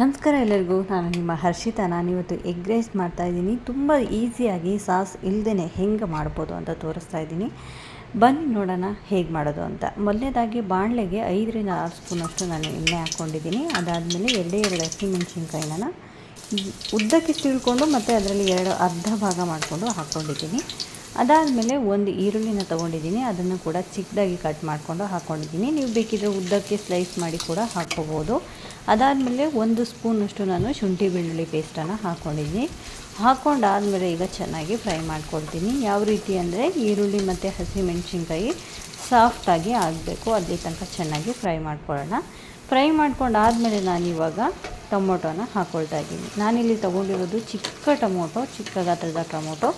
ನಮಸ್ಕಾರ ಎಲ್ಲರಿಗೂ, ನಾನು ನಿಮ್ಮ ಹರ್ಷಿತಾ. ನಾನಿವತ್ತು ಎಗ್ ರೈಸ್ ಮಾಡ್ತಾಯಿದ್ದೀನಿ ತುಂಬ ಈಸಿಯಾಗಿ ಸಾಸ್ ಇಲ್ಲದೇ ಹೆಂಗೆ ಮಾಡ್ಬೋದು ಅಂತ ತೋರಿಸ್ತಾ ಇದ್ದೀನಿ. ಬನ್ನಿ ನೋಡೋಣ ಹೇಗೆ ಮಾಡೋದು ಅಂತ. ಮೊದಲನೇದಾಗಿ ಬಾಣಲೆಗೆ ಐದರಿಂದ ಆರು ಸ್ಪೂನಷ್ಟು ನಾನು ಎಣ್ಣೆ ಹಾಕ್ಕೊಂಡಿದ್ದೀನಿ. ಅದಾದಮೇಲೆ ಎರಡೇ ಎರಡು ಹಸಿಮೆಣ್ಸಿನ್ಕಾಯಿನ ಉದ್ದಕ್ಕೆ ತಿಳ್ಕೊಂಡು ಮತ್ತು ಅದರಲ್ಲಿ ಎರಡು ಅರ್ಧ ಭಾಗ ಮಾಡಿಕೊಂಡು ಹಾಕ್ಕೊಂಡಿದ್ದೀನಿ. ಅದಾದಮೇಲೆ ಒಂದು ಈರುಳ್ಳಿನ ತೊಗೊಂಡಿದ್ದೀನಿ. ಅದನ್ನು ಕೂಡ ಚಿಕ್ಕದಾಗಿ ಕಟ್ ಮಾಡಿಕೊಂಡು ಹಾಕ್ಕೊಂಡಿದ್ದೀನಿ ನೀವು ಬೇಕಿದ್ರೆ ಉದ್ದಕ್ಕೆ ಸ್ಲೈಸ್ ಮಾಡಿ ಕೂಡ ಹಾಕ್ಕೋಬೋದು. ಅದಾದಮೇಲೆ ಒಂದು ಸ್ಪೂನಷ್ಟು ನಾನು ಶುಂಠಿ ಬೆಳ್ಳುಳ್ಳಿ ಪೇಸ್ಟನ್ನು ಹಾಕ್ಕೊಂಡಿದ್ದೀನಿ ಹಾಕ್ಕೊಂಡಾದಮೇಲೆ ಈಗ ಚೆನ್ನಾಗಿ ಫ್ರೈ ಮಾಡ್ಕೊಳ್ತೀನಿ. ಯಾವ ರೀತಿ ಅಂದರೆ ಈರುಳ್ಳಿ ಮತ್ತು ಹಸಿಮೆಣಸಿನ್ಕಾಯಿ ಸಾಫ್ಟಾಗಿ ಆಗಬೇಕು. ಅಲ್ಲಿ ತನಕ ಚೆನ್ನಾಗಿ ಫ್ರೈ ಮಾಡ್ಕೊಳ್ಳೋಣ. ಫ್ರೈ ಮಾಡ್ಕೊಂಡಾದಮೇಲೆ ನಾನಿವಾಗ ಟೊಮೊಟೊನ ಹಾಕ್ಕೊಳ್ತಾ ಇದ್ದೀನಿ. ನಾನಿಲ್ಲಿ ತೊಗೊಂಡಿರೋದು ಚಿಕ್ಕ ಟೊಮೊಟೊ, ಚಿಕ್ಕ ಗಾತ್ರದ ಟೊಮೊಟೊ.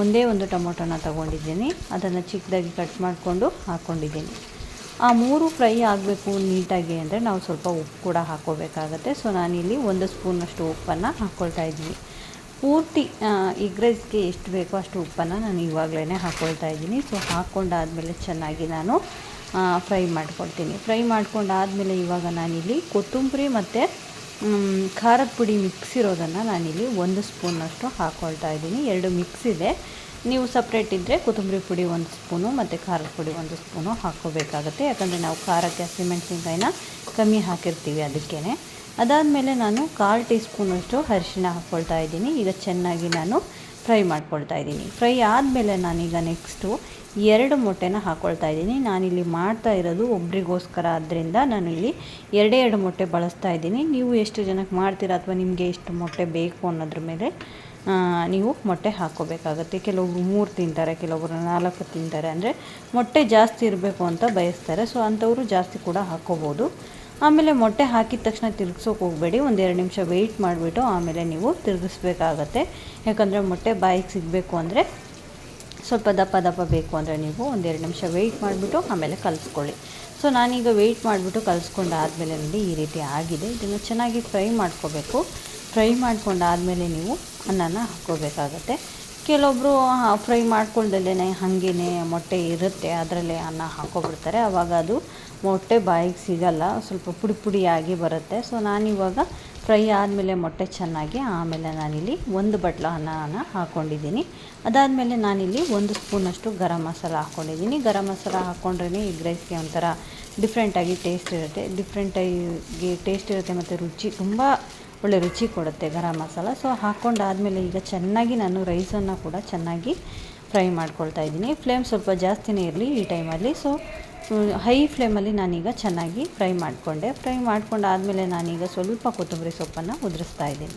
ಒಂದೇ ಒಂದು ಟೊಮೊಟೊನ ತೊಗೊಂಡಿದ್ದೀನಿ. ಅದನ್ನು ಚಿಕ್ಕದಾಗಿ ಕಟ್ ಮಾಡಿಕೊಂಡು ಹಾಕ್ಕೊಂಡಿದ್ದೀನಿ ಆ ಮೂರು ಫ್ರೈ ಆಗಬೇಕು ನೀಟಾಗಿ ಅಂದರೆ ನಾವು ಸ್ವಲ್ಪ ಉಪ್ಪು ಕೂಡ ಹಾಕ್ಕೋಬೇಕಾಗತ್ತೆ ಸೊ, ನಾನಿಲ್ಲಿ ಒಂದು ಸ್ಪೂನಷ್ಟು ಉಪ್ಪನ್ನು ಹಾಕ್ಕೊಳ್ತಾ ಇದ್ದೀನಿ. ಪೂರ್ತಿ ಎಗ್ ರೈಸ್ಗೆ ಎಷ್ಟು ಬೇಕೋ ಅಷ್ಟು ಉಪ್ಪನ್ನು ನಾನು ಇವಾಗಲೇ ಹಾಕ್ಕೊಳ್ತಾ ಇದ್ದೀನಿ. ಸೊ ಹಾಕ್ಕೊಂಡಾದಮೇಲೆ ಚೆನ್ನಾಗಿ ನಾನು ಫ್ರೈ ಮಾಡ್ಕೊಳ್ತೀನಿ. ಫ್ರೈ ಮಾಡ್ಕೊಂಡಾದಮೇಲೆ ಇವಾಗ ನಾನಿಲ್ಲಿ ಕೊತ್ತಂಬರಿ ಮತ್ತು ಖಾರದ ಪುಡಿ ಮಿಕ್ಸ್ ಇರೋದನ್ನು ನಾನಿಲ್ಲಿ ಒಂದು ಸ್ಪೂನಷ್ಟು ಹಾಕ್ಕೊಳ್ತಾ ಇದ್ದೀನಿ. ಎರಡು ಮಿಕ್ಸ್ ಇದೆ. ನೀವು ಸಪ್ರೇಟ್ ಇದ್ದರೆ ಕೊತ್ತಂಬರಿ ಪುಡಿ ಒಂದು ಸ್ಪೂನು ಮತ್ತು ಖಾರದ ಪುಡಿ ಒಂದು ಸ್ಪೂನು ಹಾಕೋಬೇಕಾಗುತ್ತೆ ಯಾಕಂದರೆ ನಾವು ಖಾರಕ್ಕೆ ಹಸಿಮೆಣಸಿನ್ಕಾಯಿನ ಕಮ್ಮಿ ಹಾಕಿರ್ತೀವಿ ಅದಕ್ಕೇ ಅದಾದಮೇಲೆ ನಾನು ಕಾಲು ಟೀ ಸ್ಪೂನಷ್ಟು ಅರಿಶಿಣ ಹಾಕ್ಕೊಳ್ತಾ ಇದ್ದೀನಿ. ಈಗ ಚೆನ್ನಾಗಿ ನಾನು ಫ್ರೈ ಮಾಡ್ಕೊಳ್ತಾ ಇದ್ದೀನಿ. ಫ್ರೈ ಆದಮೇಲೆ ನಾನೀಗ ನೆಕ್ಸ್ಟು ಎರಡು ಮೊಟ್ಟೆನ ಹಾಕ್ಕೊಳ್ತಾ ಇದ್ದೀನಿ. ನಾನಿಲ್ಲಿ ಮಾಡ್ತಾ ಇರೋದು ಒಬ್ರಿಗೋಸ್ಕರ ಆದ್ದರಿಂದ ನಾನು ಇಲ್ಲಿ ಎರಡೇ ಎರಡು ಮೊಟ್ಟೆ ಬಳಸ್ತಾ ಇದ್ದೀನಿ. ನೀವು ಎಷ್ಟು ಜನಕ್ಕೆ ಮಾಡ್ತೀರಾ ಅಥವಾ ನಿಮಗೆ ಎಷ್ಟು ಮೊಟ್ಟೆ ಬೇಕು ಅನ್ನೋದ್ರ ಮೇಲೆ ನೀವು ಮೊಟ್ಟೆ ಹಾಕ್ಕೋಬೇಕಾಗತ್ತೆ. ಕೆಲವೊಬ್ರು ಮೂರು ತಿಂತಾರೆ, ಕೆಲವೊಬ್ರು ನಾಲ್ಕು ತಿಂತಾರೆ. ಅಂದರೆ ಮೊಟ್ಟೆ ಜಾಸ್ತಿ ಇರಬೇಕು ಅಂತ ಬಯಸ್ತಾರೆ. ಸೊ ಅಂಥವರು ಜಾಸ್ತಿ ಕೂಡ ಹಾಕ್ಕೋಬೋದು. ಆಮೇಲೆ ಮೊಟ್ಟೆ ಹಾಕಿದ ತಕ್ಷಣ ತಿರುಗಿಸೋಕೆ ಹೋಗಬೇಡಿ, ಒಂದು ಎರಡು ನಿಮಿಷ ವೆಯ್ಟ್ ಮಾಡಿಬಿಟ್ಟು ಆಮೇಲೆ ನೀವು ತಿರುಗಿಸ್ಬೇಕಾಗತ್ತೆ. ಯಾಕಂದರೆ ಮೊಟ್ಟೆ ಬಾಯಿಗೆ ಸಿಗಬೇಕು ಅಂದರೆ ಸ್ವಲ್ಪ ದಪ್ಪ ದಪ್ಪ ಬೇಕು ಅಂದರೆ ನೀವು ಒಂದೆರಡು ನಿಮಿಷ ವೆಯ್ಟ್ ಮಾಡಿಬಿಟ್ಟು ಆಮೇಲೆ ಕಲಿಸ್ಕೊಳ್ಳಿ. ಸೊ ನಾನೀಗ ವೆಯ್ಟ್ ಮಾಡಿಬಿಟ್ಟು ಕಲಿಸ್ಕೊಂಡು ಆದಮೇಲೆ ನೋಡಿ ಈ ರೀತಿ ಆಗಿದೆ. ಇದನ್ನು ಚೆನ್ನಾಗಿ ಫ್ರೈ ಮಾಡ್ಕೋಬೇಕು. ಫ್ರೈ ಮಾಡ್ಕೊಂಡಾದಮೇಲೆ ನೀವು ಅನ್ನನ ಹಾಕ್ಕೋಬೇಕಾಗತ್ತೆ. ಕೆಲವೊಬ್ಬರು ಫ್ರೈ ಮಾಡ್ಕೊಳ್ದಲ್ಲೇ ಹಾಗೇ ಮೊಟ್ಟೆ ಇರುತ್ತೆ, ಅದರಲ್ಲೇ ಅನ್ನ ಹಾಕ್ಕೊಬಿಡ್ತಾರೆ ಆವಾಗ ಅದು ಮೊಟ್ಟೆ ಬಾಯಿಗೆ ಸಿಗಲ್ಲ, ಸ್ವಲ್ಪ ಪುಡಿ ಪುಡಿಯಾಗಿ ಬರುತ್ತೆ. ಸೊ ನಾನಿವಾಗ ಫ್ರೈ ಆದಮೇಲೆ ಮೊಟ್ಟೆ ಚೆನ್ನಾಗಿ ಆಮೇಲೆ ನಾನಿಲ್ಲಿ ಒಂದು ಬಟ್ಲ ಅನ್ನನ ಹಾಕ್ಕೊಂಡಿದ್ದೀನಿ ಅದಾದಮೇಲೆ ನಾನಿಲ್ಲಿ ಒಂದು ಸ್ಪೂನಷ್ಟು ಗರಂ ಮಸಾಲ ಹಾಕ್ಕೊಂಡಿದ್ದೀನಿ ಗರಂ ಮಸಾಲ ಹಾಕ್ಕೊಂಡ್ರೇ ಎಗ್ ರೈಸ್ಗೆ ಒಂಥರ ಡಿಫ್ರೆಂಟಾಗಿ ಟೇಸ್ಟ್ ಇರುತ್ತೆ. ಡಿಫ್ರೆಂಟಾಗಿ ಟೇಸ್ಟ್ ಇರುತ್ತೆ ಮತ್ತು ರುಚಿ, ತುಂಬ ಒಳ್ಳೆ ರುಚಿ ಕೊಡುತ್ತೆ ಗರಂ ಮಸಾಲ. ಸೊ ಹಾಕ್ಕೊಂಡಾದಮೇಲೆ ಈಗ ಚೆನ್ನಾಗಿ ನಾನು ರೈಸನ್ನು ಕೂಡ ಚೆನ್ನಾಗಿ ಫ್ರೈ ಮಾಡ್ಕೊಳ್ತಾ ಇದ್ದೀನಿ. ಫ್ಲೇಮ್ ಸ್ವಲ್ಪ ಜಾಸ್ತಿನೇ ಇರಲಿ ಈ ಟೈಮಲ್ಲಿ. ಸೊ ಹೈ ಫ್ಲೇಮಲ್ಲಿ ನಾನೀಗ ಚೆನ್ನಾಗಿ ಫ್ರೈ ಮಾಡಿಕೊಂಡೆ. ಫ್ರೈ ಮಾಡ್ಕೊಂಡಾದಮೇಲೆ ನಾನೀಗ ಸ್ವಲ್ಪ ಕೊತ್ತಂಬರಿ ಸೊಪ್ಪನ್ನು ಉದುರಿಸ್ತಾ ಇದ್ದೀನಿ.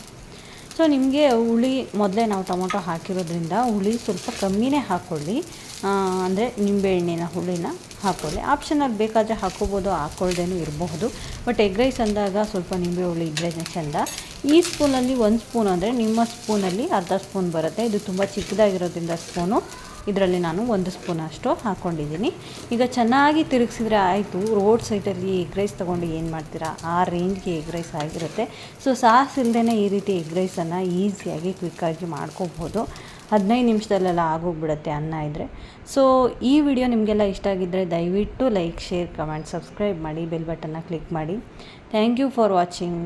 ಸೊ, ನಿಮಗೆ ಹುಳಿ ಮೊದಲೇ ನಾವು ಟೊಮೊಟೊ ಹಾಕಿರೋದ್ರಿಂದ ಹುಳಿ ಸ್ವಲ್ಪ ಕಮ್ಮಿನೇ ಹಾಕ್ಕೊಳ್ಳಿ ಅಂದರೆ ನಿಂಬೆಹಣ್ಣಿನ ಹುಳಿನ ಹಾಕ್ಕೊಳ್ಳಿ ಆಪ್ಷನಲ್ಲಿ ಬೇಕಾದರೆ ಹಾಕ್ಕೋಬೋದು ಹಾಕ್ಕೊಳ್ದೇನೂ ಇರಬಹುದು. ಬಟ್ ಎಗ್ ರೈಸ್ ಅಂದಾಗ ಸ್ವಲ್ಪ ನಿಂಬೆ ಹುಳಿ ಇದ್ರೇ ಚೆಂದ. ಈ ಸ್ಪೂನಲ್ಲಿ ಒಂದು ಸ್ಪೂನ್ ಅಂದರೆ ನಿಮ್ಮ ಸ್ಪೂನಲ್ಲಿ ಅರ್ಧ ಸ್ಪೂನ್ ಬರುತ್ತೆ. ಇದು ತುಂಬ ಚಿಕ್ಕದಾಗಿರೋದ್ರಿಂದ ಸ್ಪೂನು ಇದರಲ್ಲಿ ನಾನು ಒಂದು ಸ್ಪೂನ್ ಅಷ್ಟು ಹಾಕ್ಕೊಂಡಿದ್ದೀನಿ. ಈಗ ಚೆನ್ನಾಗಿ ತಿರುಗಿಸಿದ್ರೆ ಆಯಿತು, ರೋಡ್ ಸೈಡಲ್ಲಿ ಎಗ್ ರೈಸ್ ತೊಗೊಂಡು ಏನು ಮಾಡ್ತೀರಾ? ಆ ರೇಂಜ್ಗೆ ಎಗ್ ರೈಸ್ ಆಗಿರುತ್ತೆ. ಸೊ ಸಾಸ್ ಇಲ್ಲದೇ ಈ ರೀತಿ ಎಗ್ ರೈಸನ್ನು ಈಸಿಯಾಗಿ ಕ್ವಿಕ್ಕಾಗಿ ಮಾಡ್ಕೋಬೋದು. ಹದಿನೈದು ನಿಮಿಷದಲ್ಲೆಲ್ಲ ಆಗೋಗ್ಬಿಡುತ್ತೆ ಅನ್ನ ಇದ್ದರೆ ಸೊ ಈ ವಿಡಿಯೋ ನಿಮಗೆಲ್ಲ ಇಷ್ಟ ಆಗಿದ್ದರೆ ದಯವಿಟ್ಟು ಲೈಕ್ ಶೇರ್ ಕಮೆಂಟ್ ಸಬ್ಸ್ಕ್ರೈಬ್ ಮಾಡಿ ಬೆಲ್ ಬಟನ್ನ ಕ್ಲಿಕ್ ಮಾಡಿ. Thank you for watching